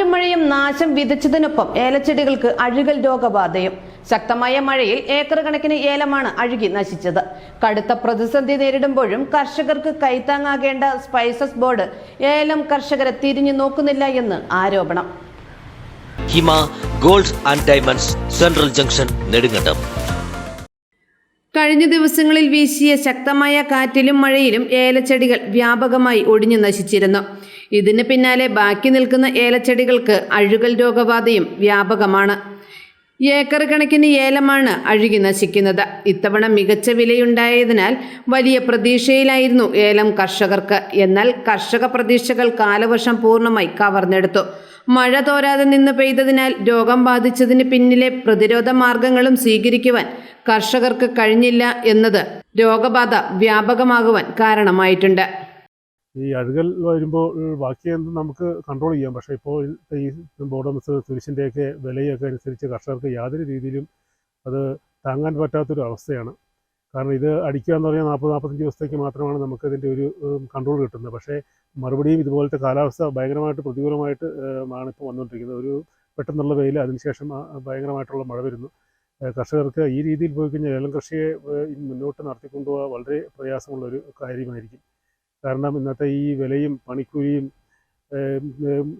നാശം വിതച്ചതിനൊപ്പം ഏലച്ചെടികൾക്ക് അഴുകൽ രോഗബാധയും. ശക്തമായ മഴയിൽ ഏക്കർ കണക്കിന് ഏലമാണ് അഴുകി നശിച്ചത്. കടുത്ത പ്രതിസന്ധി നേരിടുമ്പോഴും കർഷകർക്ക് കൈത്താങ്ങാകേണ്ട സ്പൈസസ് ബോർഡ് ഏലം കർഷകരെ തിരിഞ്ഞു നോക്കുന്നില്ല എന്ന് ആരോപണം. Hima gold and diamonds central junction Nedumkandam. കഴിഞ്ഞ ദിവസങ്ങളിൽ വീശിയ ശക്തമായ കാറ്റിലും മഴയിലും ഏലച്ചെടികൾ വ്യാപകമായി ഒടിഞ്ഞു നശിച്ചിരുന്നു. ഇതിന് പിന്നാലെ ബാക്കി നിൽക്കുന്ന ഏലച്ചെടികൾക്ക് അഴുകൽ രോഗബാധയും വ്യാപകമാണ്. ഏക്കർ കണക്കിന് ഏലമാണ് അഴുകി നശിക്കുന്നത്. ഇത്തവണ മികച്ച വിലയുണ്ടായതിനാൽ വലിയ പ്രതീക്ഷയിലായിരുന്നു ഏലം കർഷകർക്ക്. എന്നാൽ കർഷക പ്രതീക്ഷകൾ കാലവർഷം പൂർണമായി കവർന്നെടുത്തു. മഴ തോരാതെ നിന്ന് പെയ്തതിനാൽ രോഗം ബാധിച്ചതിന് പിന്നിലെ പ്രതിരോധ മാർഗങ്ങളും സ്വീകരിക്കുവാൻ കർഷകർക്ക് കഴിഞ്ഞില്ല എന്നത് രോഗബാധ വ്യാപകമാകുവാൻ കാരണമായിട്ടുണ്ട്. ഈ അഴുകൽ വരുമ്പോൾ ബാക്കി എന്തും നമുക്ക് കൺട്രോൾ ചെയ്യാം. പക്ഷേ ഇപ്പോൾ ഈ ബോഡംസ് തുരിശിന്റെയൊക്കെ വിലയൊക്കെ അനുസരിച്ച് കർഷകർക്ക് യാതൊരു രീതിയിലും അത് താങ്ങാൻ പറ്റാത്തൊരു അവസ്ഥയാണ്. കാരണം ഇത് അടിക്കുക എന്ന് പറഞ്ഞാൽ നാൽപ്പത് നാൽപ്പത്തഞ്ച് ദിവസത്തേക്ക് മാത്രമാണ് നമുക്കതിന്റെ ഒരു കൺട്രോൾ കിട്ടുന്നത്. പക്ഷേ മറുപടിയും ഇതുപോലത്തെ കാലാവസ്ഥ ഭയങ്കരമായിട്ട് പ്രതികൂലമായിട്ട് ആണ് ഇപ്പോൾ വന്നുകൊണ്ടിരിക്കുന്നത് ഒരു പെട്ടെന്നുള്ള വെയിൽ അതിനുശേഷം ഭയങ്കരമായിട്ടുള്ള മഴ വരുന്നു. കർഷകർക്ക് ഈ രീതിയിൽ പോയി കഴിഞ്ഞാൽ ഏലം കൃഷിയെ മുന്നോട്ട് നടത്തിക്കൊണ്ടുപോകാൻ വളരെ പ്രയാസമുള്ളൊരു കാര്യമായിരിക്കും. കാരണം ഇന്നത്തെ ഈ വിലയും പണിക്കൂലിയും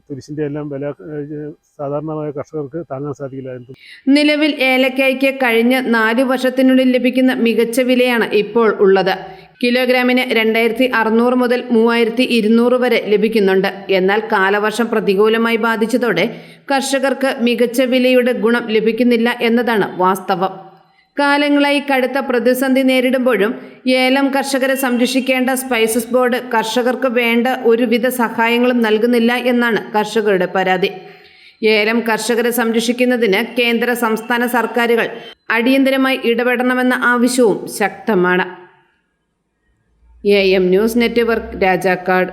തുരിശിന്റെ എല്ലാം വില സാധാരണമായ കർഷകർക്ക് താങ്ങാൻ സാധിക്കില്ല നിലവിൽ ഏലക്കായ്ക്ക് കഴിഞ്ഞ നാല് വർഷത്തിനുള്ളിൽ ലഭിക്കുന്ന മികച്ച വിലയാണ് ഇപ്പോൾ ഉള്ളത്. കിലോഗ്രാമിന് രണ്ടായിരത്തി അറുന്നൂറ് മുതൽ മൂവായിരത്തി ഇരുന്നൂറ് വരെ ലഭിക്കുന്നുണ്ട്. എന്നാൽ കാലവർഷം പ്രതികൂലമായി ബാധിച്ചതോടെ കർഷകർക്ക് മികച്ച വിലയുടെ ഗുണം ലഭിക്കുന്നില്ല എന്നതാണ് വാസ്തവം. കാലങ്ങളായി കടുത്ത പ്രതിസന്ധി നേരിടുമ്പോഴും ഏലം കർഷകരെ സംരക്ഷിക്കേണ്ട സ്പൈസസ് ബോർഡ് കർഷകർക്ക് വേണ്ട ഒരുവിധ സഹായങ്ങളും നൽകുന്നില്ല എന്നാണ് കർഷകരുടെ പരാതി. ഏലം കർഷകരെ സംരക്ഷിക്കുന്നതിന് കേന്ദ്ര സംസ്ഥാന സർക്കാരുകൾ അടിയന്തരമായി ഇടപെടണമെന്ന ആവശ്യവും ശക്തമാണ്. A M news network Rajakkad.